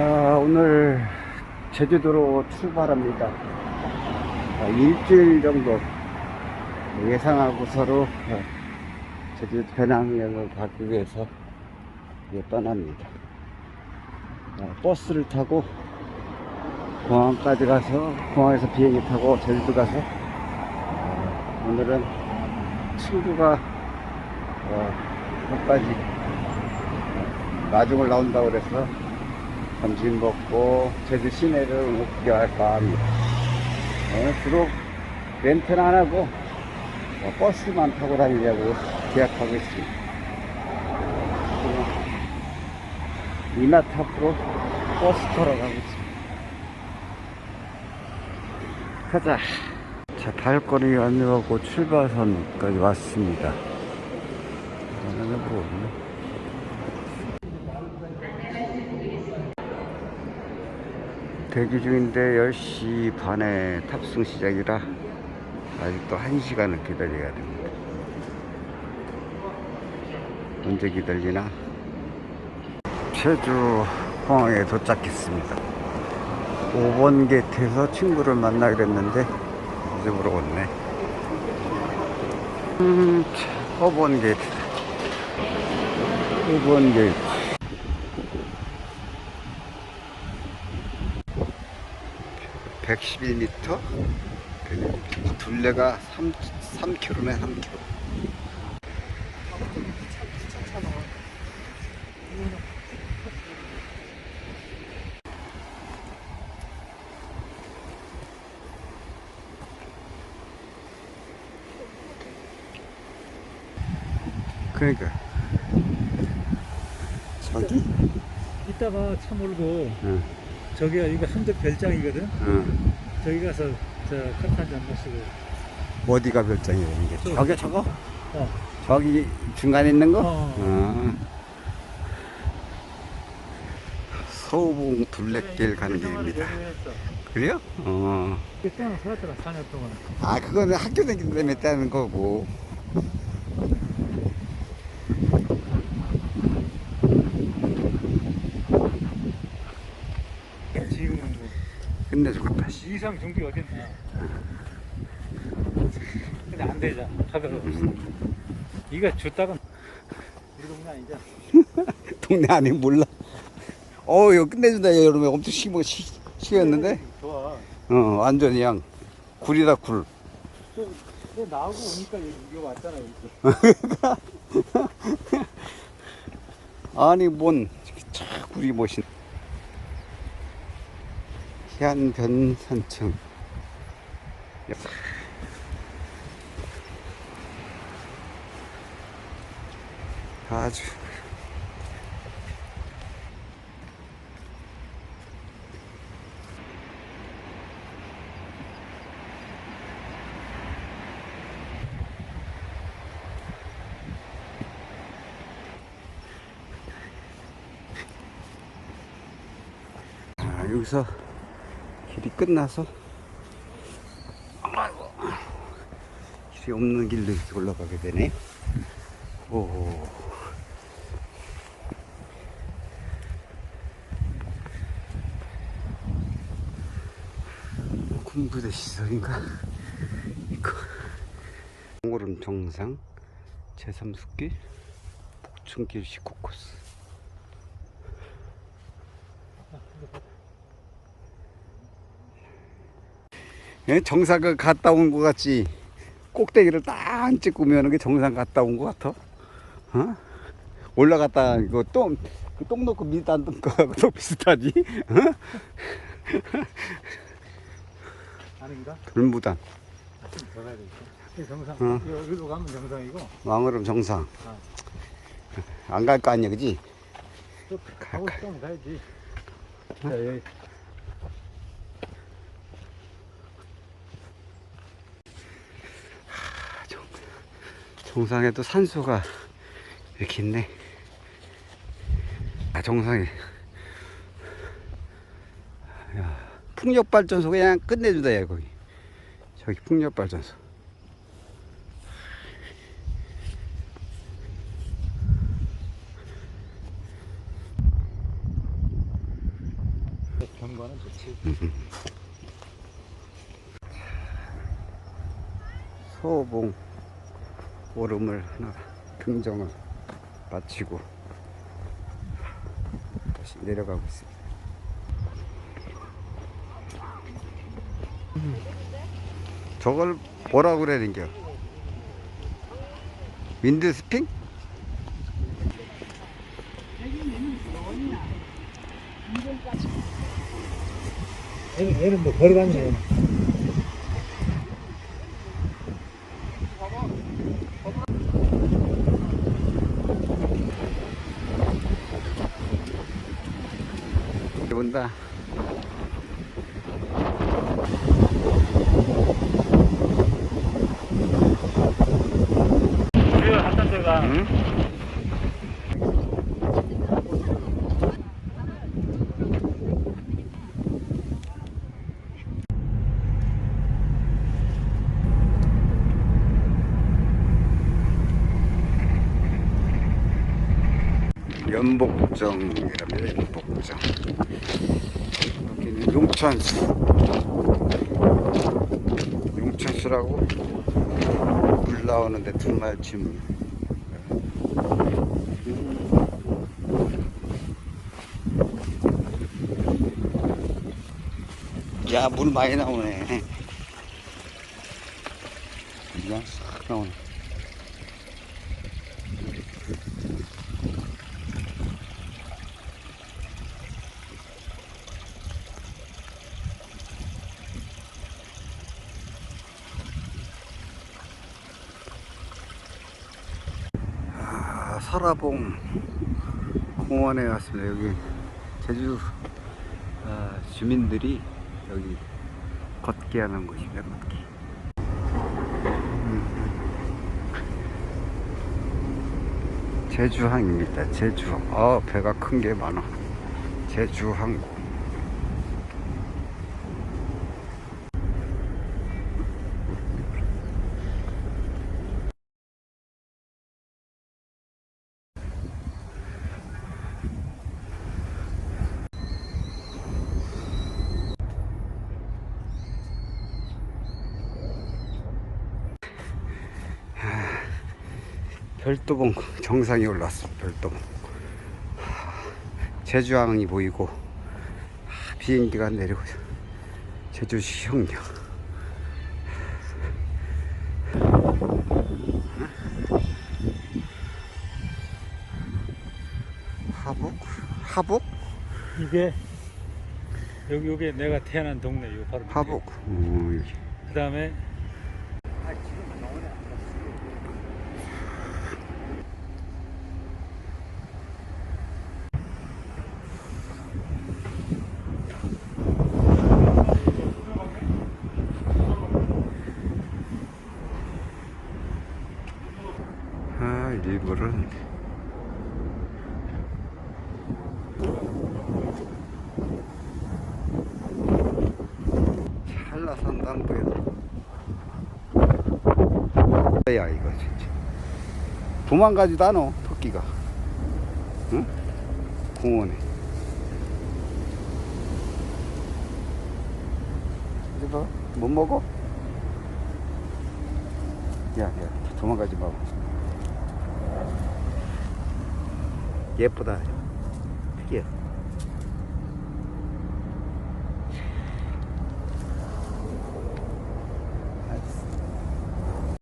아, 오늘 제주도로 출발합니다. 아, 일주일 정도 예상하고서로 어, 제주 배낭여행을 가기 위해서 이제 떠납니다. 아, 버스를 타고 공항까지 가서 공항에서 비행기 타고 제주도 가서 어, 오늘은 친구가 어, 끝까지 나중을 나온다고 그래서 점심 먹고 제주 시내를 구경할까 합니다. 어, 주로 렌트는 안 하고 어, 버스만 타고 다니려고 계약하고 있습니다. 이마트 앞으로 버스 타러 가고 있습니다. 가자. 자, 발걸음이 안녕하고 출발선까지 왔습니다. 하나는 뭐 없네. 대기 중인데 10시 반에 탑승 시작이라 아직도 1시간을 기다려야 됩니다. 언제 기다리나? 제주 공항에 도착했습니다. 5번 게이트에서 친구를 만나기로 했는데 이쪽으로 왔네. 음, 5번 게이트. 5번 게이트. 111m, 둘레가 3, 3km네, 3km. 그러니까 저기? 이따가 차 몰고 응, 저기가 이거 한덕 별장이거든. 응. 저기 가서 저 커피 한잔 마시고. 어디가 별장이야 이게? 저기. 저거? 어. 저기 중간에 있는 거? 어. 어. 서우봉 둘레길 가는 길입니다. 그래요? 어. 그때는 살았더라 4년 동안. 아, 그거는 학교 다니기 때문에 따는 거고. 지금은 뭐 씨. 이상 준비 어딨나. 근데 안 되잖아. 카드가 없어. 이가 줬다가 우리 동네 아니잖아. 동네 안에 몰라. 어, 이거 끝내준다, 여름에 엄청 심어, 시, 시였는데? 좋아. 어, 완전히 그냥 굴이다, 굴. 저, 저 나오고 오니까 여기, 여기 왔잖아. 여기. 아니, 뭔, 차, 굴이 멋있. 해안변산청. 아주. 자, 여기서 길이 끝나서 아이고, 길이 없는 길로 이렇게 올라가게 되네. 오. 군부대 시설인가? 이거. 동오름 정상 제3숲길 복층길 19코스 정상 그 갔다 온 것 같지 꼭대기를 딱안 오면 게 정상 갔다 온 것 같아 어? 올라갔다 이거 똥, 그똥 넣고 밑에 앉은 거하고 비슷하지 어? 아닌가? 돌무단 좀더 가야 되겠다. 이 정상. 어. 여기로 가면 정상이고. 왕으름 정상 어. 안갈 거 아니야 그지 또 가고 가- 싶으면 가야지. 자, 정상에도 산소가 이렇게 있네. 아 정상에. 야, 풍력발전소 그냥 끝내준다 야 거기. 저기 풍력발전소. 경관은 좋지. 소봉 오름을 하나 등정을 마치고 다시 내려가고 있습니다. 저걸 뭐라 그래는겨? 윈드 스핑? 얘는, 뭐 걸어갔네. 온다. 우 연복정이랍니다. 연복정. 여기는 용천수. 용천수라고 물 나오는데 두말침을. 야, 물 많이 나오네. 그냥 싹 나오네. 아, 설화봉 공원에 왔습니다. 여기 제주 아, 주민들이 여기 걷기 하는 곳입니다. 걷기. 음. 제주항입니다. 제주항. 아 배가 큰 게 많아. 제주항 별도봉 정상에 올랐습니다. 별도봉. 하, 제주항이 보이고 하, 비행기가 내리고 제주시 형령. 하복? 하복? 이게 여기 여기 내가 태어난 동네 요 바로. 하복. 오, 여기. 그다음에 아, 일부는 한라산 남부에도 야 이거 진짜 도망가지도 않아 토끼가 응? 공원에 이리 봐못 먹어? 야 야 도망가지 마 예쁘다. 특이해.